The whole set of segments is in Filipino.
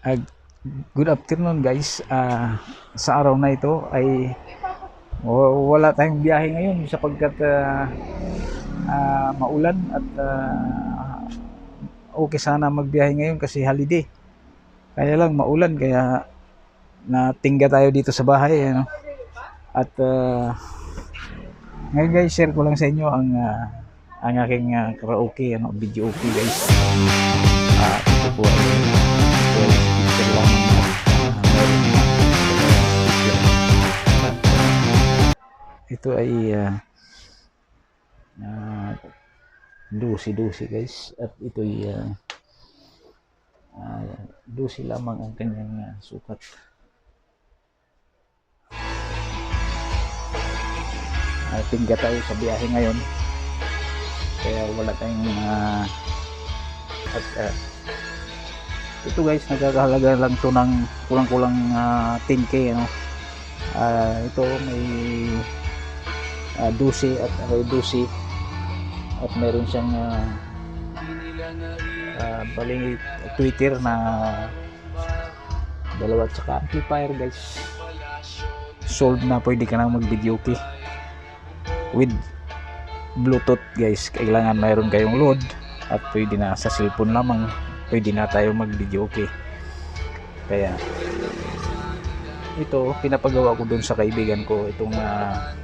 Ah, good afternoon guys. Ah, sa araw na ito ay wa- wala tayong biyahe ngayon sapagkat ah, ah, maulan at ah, okay sana magbiyahe ngayon kasi holiday. Kaya lang maulan kaya natingga tayo dito sa bahay ano. At ah, ngayon guys, share ko lang sa inyo ang ah, ang aking ah, karaoke ano, video okay guys. Ito ay ah, ah, dusi-dusi guys. At ito ay ah, ah, dusi lamang ang kanyang ah, sukat. uh, tingga tayo sa biyahe ngayon. Kaya wala tayong mga at ah, ito guys nagkakahalaga lang to ng kulang-kulang ah, 10k ano. Ah, ito may uh, 12 at may 12 at meron siyang uh, uh, baling Twitter na dalawa. At saka amplifier guys. Sold na pwede ka na mag video key. With bluetooth guys kailangan mayroon kayong load. At pwede na sa cellphone lamang pwede na tayo mag video okay kaya ito pinapagawa ko dun sa kaibigan ko itong ah,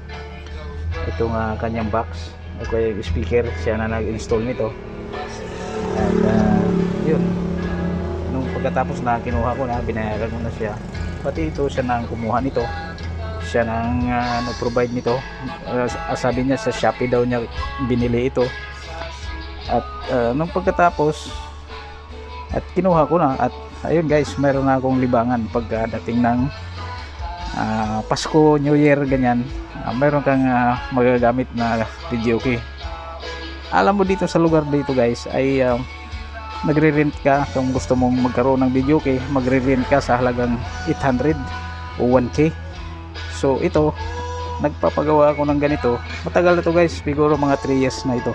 itong ah, kanyang box. O yung speaker siya na nag-install nito. At ah, yun. Nung pagkatapos na kinuha ko na binayaran ko na siya. Pati ito siya nang kumuha nito. Siya nang ah, nag-provide nito. Ah, sabi niya sa Shopee daw niya binili ito. At ah, nung pagkatapos at kinuha ko na. At ayun guys meron na akong libangan pagdating ng ah, Pasko, New Year ganyan. Ah, meron kang ah, magagamit na video key. Alam mo dito sa lugar dito guys ay ah, nagre-rent ka. Kung gusto mong magkaroon ng video key magre-rent ka sa halagang 800 o 1k so ito nagpapagawa ako ng ganito. Matagal na to guys. Siguro mga 3 years na ito.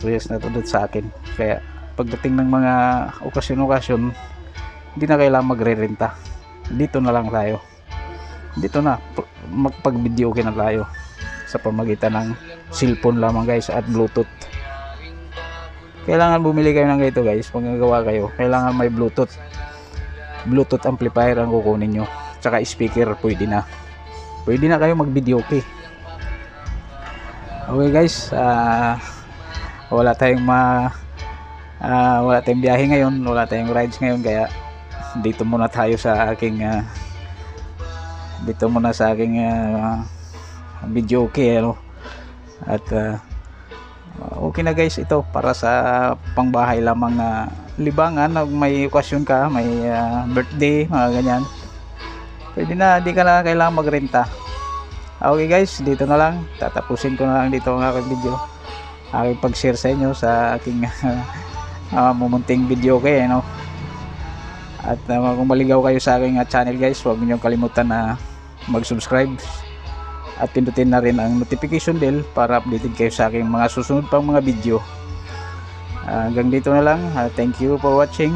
3 years na to sa akin. Kaya pagdating ng mga okasyon-okasyon hindi na kailangan magre-renta. Dito na lang tayo dito na p- magpag-video okay na tayo sa pamagitan ng cellphone lamang guys at bluetooth. Kailangan bumili kayo ng ganito guys. Pag nagawa kayo. Kailangan may bluetooth. Bluetooth amplifier ang kukunin nyo. Tsaka speaker pwede na. Pwede na kayo mag video okay? Okay guys ah wala tayong ma ah, wala tayong biyahe ngayon wala tayong rides ngayon kaya dito muna tayo sa aking ah, dito muna sa aking ah, video okay ano. At ah, okay na guys ito para sa pangbahay lamang na libangan pag may okasyon ka may ah, birthday mga ganyan. Pwede na di ka na kailangan magrenta. Okay guys dito na lang. Tatapusin ko na lang dito ang aking video. Aking pag-share sa inyo sa aking uh, mumunting video kay ano. At uh, kung maligaw kayo sa aking uh, channel guys huwag niyo kalimutan na mag-subscribe at pindutin na rin ang notification bell para updated kayo sa aking mga susunod pang mga video. Ah, hanggang dito na lang. Ah, thank you for watching